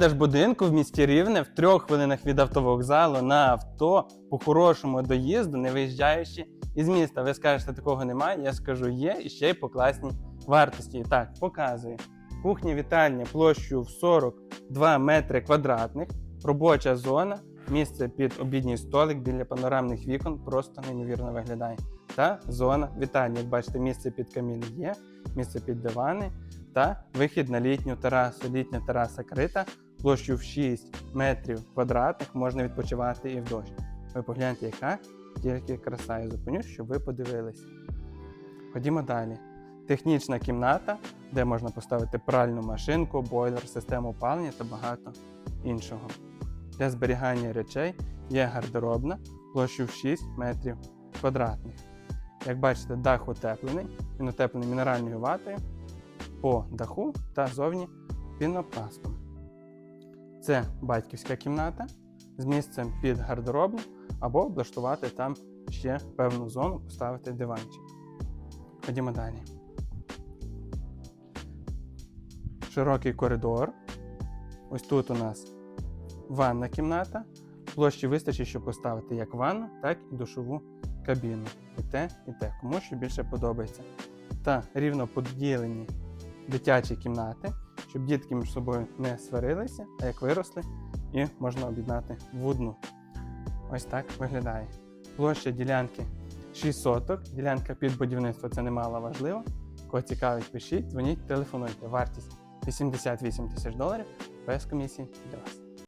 Теж будинку в місті Рівне в трьох хвилинах від автовокзалу на авто по хорошому доїзду, не виїжджаючи із міста. Ви скажете, такого немає. Я скажу, є і ще й по класній вартості. Так, показую. Кухня вітальня площею в 42 метри квадратних, робоча зона, місце під обідній столик біля панорамних вікон просто неймовірно виглядає. Та зона вітальні. Як бачите, місце під камін є, місце під дивани та вихід на літню терасу. Літня тераса крита, площею в 6 метрів квадратних можна відпочивати і в дощ. Ви погляньте, яка тільки краса. Я зупинюсь, щоб ви подивилися. Ходімо далі. Технічна кімната, де можна поставити пральну машинку, бойлер, систему опалення та багато іншого. Для зберігання речей є гардеробна площею в 6 метрів квадратних. Як бачите, дах утеплений, він утеплений мінеральною ватою по даху та зовні пінопластом. Це батьківська кімната з місцем під гардеробну або облаштувати там ще певну зону, поставити диванчик. Ходімо далі. Широкий коридор. Ось тут у нас ванна кімната. Площі вистачить, щоб поставити як ванну, так і душову кабіну. І те, і те, кому що більше подобається. Та рівно поділені дитячі кімнати, щоб дітки між собою не сварилися, а як виросли, і можна об'єднати в одну. Ось так виглядає. Площа ділянки 6 соток. Ділянка під будівництво це немало важливо. Кого цікавить, пишіть, дзвоніть, телефонуйте. Вартість 88 тисяч доларів без комісії для вас.